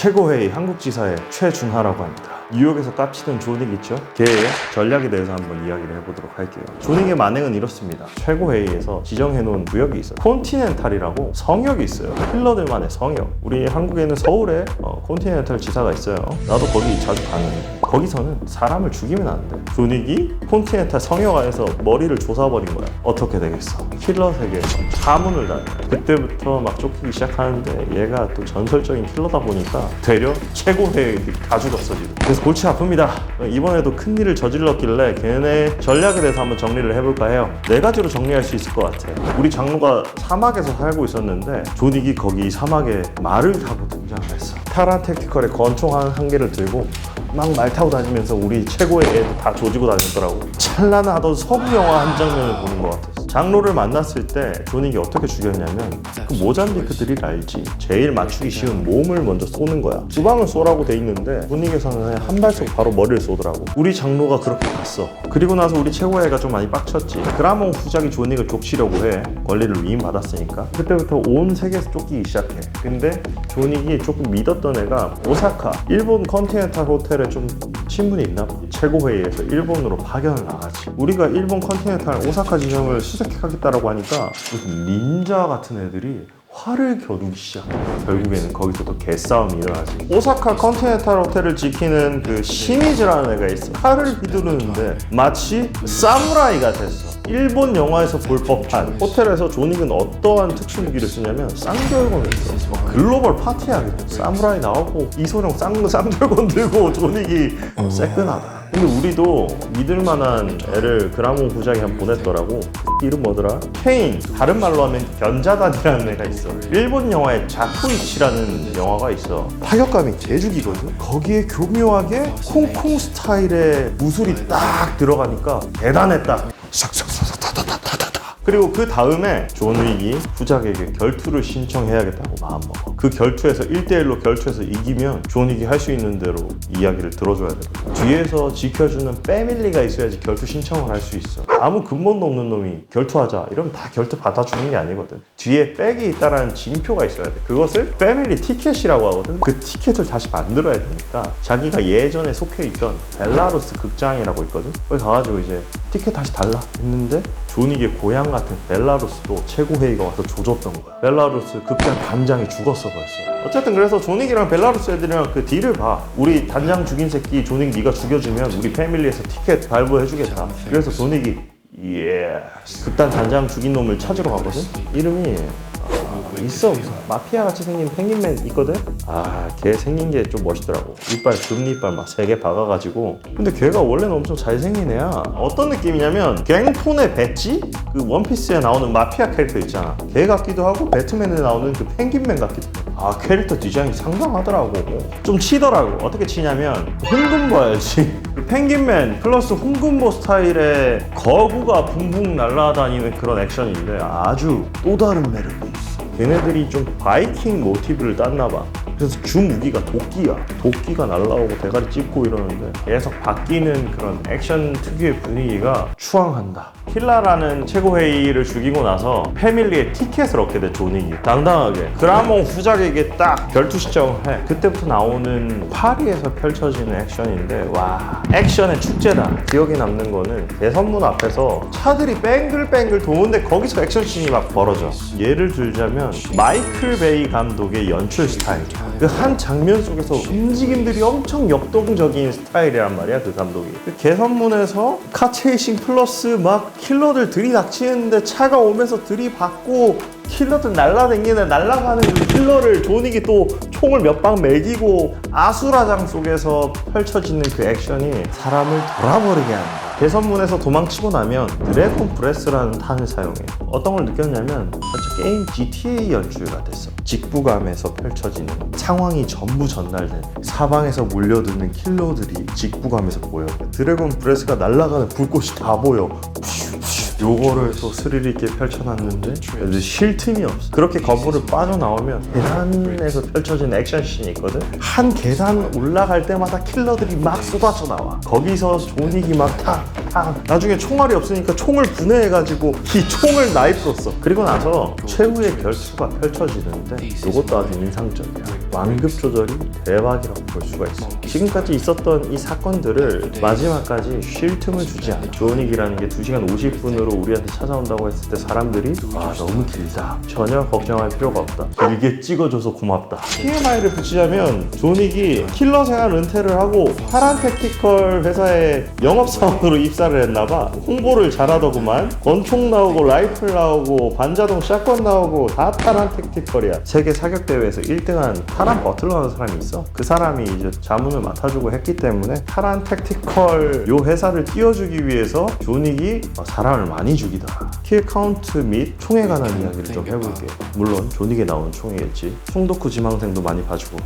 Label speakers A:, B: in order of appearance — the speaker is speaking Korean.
A: 최고회의 한국지사의 최준하라고 합니다. 뉴욕에서 깝치던 조닉 있죠? 걔의 전략에 대해서 한번 이야기를 해보도록 할게요. 조닉의 만행은 이렇습니다. 최고회의에서 지정해놓은 구역이 있어요. 콘티넨탈이라고 성역이 있어요. 힐러들만의 성역. 우리 한국에는 서울에 어, 콘티넨탈 지사가 있어요. 나도 거기 자주 가는데 거기서는 사람을 죽이면 안 돼. 조닉이 콘티넨탈 성역 안에서 머리를 조사버린 거야. 어떻게 되겠어? 킬러 세계에서 파문을 다녀. 그때부터 막 쫓기기 시작하는데 얘가 또 전설적인 킬러다 보니까 되려 최고회의들이 다 죽었어 지금. 골치 아픕니다. 이번에도 큰 일을 저질렀길래 걔네 전략에 대해서 한번 정리를 해볼까 해요. 네 가지로 정리할 수 있을 것 같아. 우리 장로가 사막에서 살고 있었는데 조닉이 거기 사막에 말을 타고 등장을 했어. 타라 택티컬의 권총 한, 한 개를 들고 막 말 타고 다니면서 우리 최고의 애도 다 조지고 다녔더라고. 찬란하던 서부 영화 한 장면을 보는 것 같았어. 장로를 만났을 때 조닉이 어떻게 죽였냐면 그 모잠비크 드릴 알지? 제일 맞추기 쉬운 몸을 먼저 쏘는 거야. 주방을 쏘라고 돼 있는데 조닉에서는 한 발씩 바로 머리를 쏘더라고. 우리 장로가 그렇게 갔어. 그리고 나서 우리 최고의 애가 좀 많이 빡쳤지. 그라몽 후작이 조닉을 족치려고 해. 권리를 위임받았으니까. 그때부터 온 세계에서 쫓기기 시작해. 근데 조닉이 조금 믿었던 애가 오사카, 일본 컨티넨탈 호텔에 좀 친분이 있나 봐. 최고회의에서 일본으로 파견을 나가지. 우리가 일본 컨티넨탈 오사카 지점을 수 색하겠다라고 하니까 무슨 닌자 같은 애들이 화를 겨누기 시작해. 결국에는 거기서 또 개싸움이 일어나지. 오사카 컨티넨탈 호텔을 지키는 그 시미즈라는 애가 있어. 칼을 휘두르는데 마치 사무라이가 됐어. 일본 영화에서 볼 법한 호텔에서 조닉은 어떠한 특殊무기를 쓰냐면 쌍절곤을 써. 막 글로벌 파티하게 돼. 사무라이 나오고 이소룡 쌍, 쌍절곤 들고 조닉이 새끈하다. 근데 우리도 믿을 만한 애를 그라몬 부장이 한번 보냈더라고. 이름 뭐더라? 케인. 다른 말로 하면 견자단이라는 애가 있어. 일본 영화에 자토이치라는 영화가 있어. 타격감이 개죽이거든. 거기에 교묘하게 콩콩 스타일의 무술이 딱 들어가니까 대단했다. 싹싹싹싹다다다다다. 그리고 그 다음에 존 윅이 후작에게 결투를 신청해야겠다고 마음먹어. 그 결투에서 1대1로 결투해서 이기면 존 윅이 할 수 있는 대로 이야기를 들어줘야 되거든. 뒤에서 지켜주는 패밀리가 있어야지 결투 신청을 할 수 있어. 아무 근본도 없는 놈이 결투하자 이러면 다 결투 받아주는 게 아니거든. 뒤에 백이 있다라는 징표가 있어야 돼. 그것을 패밀리 티켓이라고 하거든. 그 티켓을 다시 만들어야 되니까 자기가 예전에 속해 있던 벨라루스 극장이라고 있거든. 거기 가가지고 이제 티켓 다시 달라 했는데 존윅의 고향 같은 벨라루스도 최고회의가 와서 조졌던 거야. 벨라루스 극장 단장이 죽었어 벌써. 어쨌든 그래서 존윅이랑 벨라루스 애들이랑 그 딜을 봐. 우리 단장 죽인 새끼 존윅 네가 죽여주면 우리 패밀리에서 티켓 발부해주겠다. 그래서 존윅이 예 극단 단장 죽인 놈을 찾으러 가거든. 이름이 아, 있어 무슨 마피아 같이 생긴 펭귄맨 있거든? 아 걔 생긴 게 좀 멋있더라고. 이빨 금리빨 막 세 개 박아가지고. 근데 걔가 원래는 엄청 잘생긴 애야. 어떤 느낌이냐면 갱폰의 배지? 그 원피스에 나오는 마피아 캐릭터 있잖아. 걔 같기도 하고 배트맨에 나오는 그 펭귄맨 같기도 하고. 아 캐릭터 디자인이 상당하더라고. 좀 치더라고. 어떻게 치냐면 알지? 그 펭귄맨 플러스 홍금보 스타일의 거구가 붕붕 날아다니는 그런 액션인데 아주 또 다른 매력이 있어 걔네들이 좀 바이킹 모티브를 땄나 봐. 그래서 주 무기가 도끼야. 도끼가 날라오고 대가리 찝고 이러는데 계속 바뀌는 그런 액션 특유의 분위기가 추앙한다. 킬라라는 최고회의를 죽이고 나서 패밀리의 티켓을 얻게 돼 조닉이 당당하게. 그라몽 후작에게 딱 결투 시청을 해. 그때부터 나오는 파리에서 펼쳐지는 액션인데 와 액션의 축제다. 기억에 남는 거는 대선문 앞에서 차들이 뺑글뺑글 도는데 거기서 액션씬이 막 벌어져. 예를 들자면 마이클 베이 감독의 연출 스타일 그 한 장면 속에서 움직임들이 엄청 역동적인 스타일이란 말이야 그 감독이. 그 개선문에서 카체이싱 플러스 막 킬러들 들이닥치는데 차가 오면서 들이받고 킬러들 날라다니는 날아가는 그 킬러를 조닉이 또 총을 몇 방 매기고 아수라장 속에서 펼쳐지는 그 액션이 사람을 돌아버리게 한다. 개선문에서 도망치고 나면 드래곤 브레스라는 탄을 사용해. 어떤 걸 느꼈냐면 진짜 게임 GTA 연출 같았어. 직부감에서 펼쳐지는 상황이 전부 전달된 사방에서 몰려드는 킬러들이 직부감에서 보여. 드래곤 브레스가 날아가는 불꽃이 다 보여. 요거를 또 스릴 있게 펼쳐놨는데 쉴 틈이 없어. 그렇게 건물을 빠져나오면 계단에서 펼쳐진 액션씬이 있거든? 한 계단 올라갈 때마다 킬러들이 막 쏟아져 나와. 거기서 조닉이 막탁 아, 나중에 총알이 없으니까 총을 분해해가지고 이 총을 나이프로 써. 그리고 나서 최후의 결투가 펼쳐지는데 이것도 아주 인상적이야. 완급 조절이 대박이라고 볼 수가 있어. 지금까지 있었던 이 사건들을 마지막까지 쉴 틈을 주지 않아. 조닉이라는 게 2시간 50분으로 우리한테 찾아온다고 했을 때 사람들이 아 너무 길다. 전혀 걱정할 필요가 없다. 길게 찍어줘서 고맙다. TMI를 붙이자면 조닉이 킬러 생활 은퇴를 하고 파란 택티컬 회사에 영업사원으로 입사 를 했나봐. 홍보를 잘하더구만. 권총 나오고 라이플 나오고 반자동 샷건 나오고 다 파란 택티컬이야. 세계 사격 대회에서 1등한 파란 버틀러라는 사람이 있어. 그 사람이 이제 자문을 맡아주고 했기 때문에 파란 택티컬 요 회사를 띄워주기 위해서 조닉이 사람을 많이 죽이더라. 킬 카운트 및 총에 관한 이야기를 좀 해볼게요. 물론 조닉에 나오는 총이겠지. 총도쿠 지망생도 많이 봐주고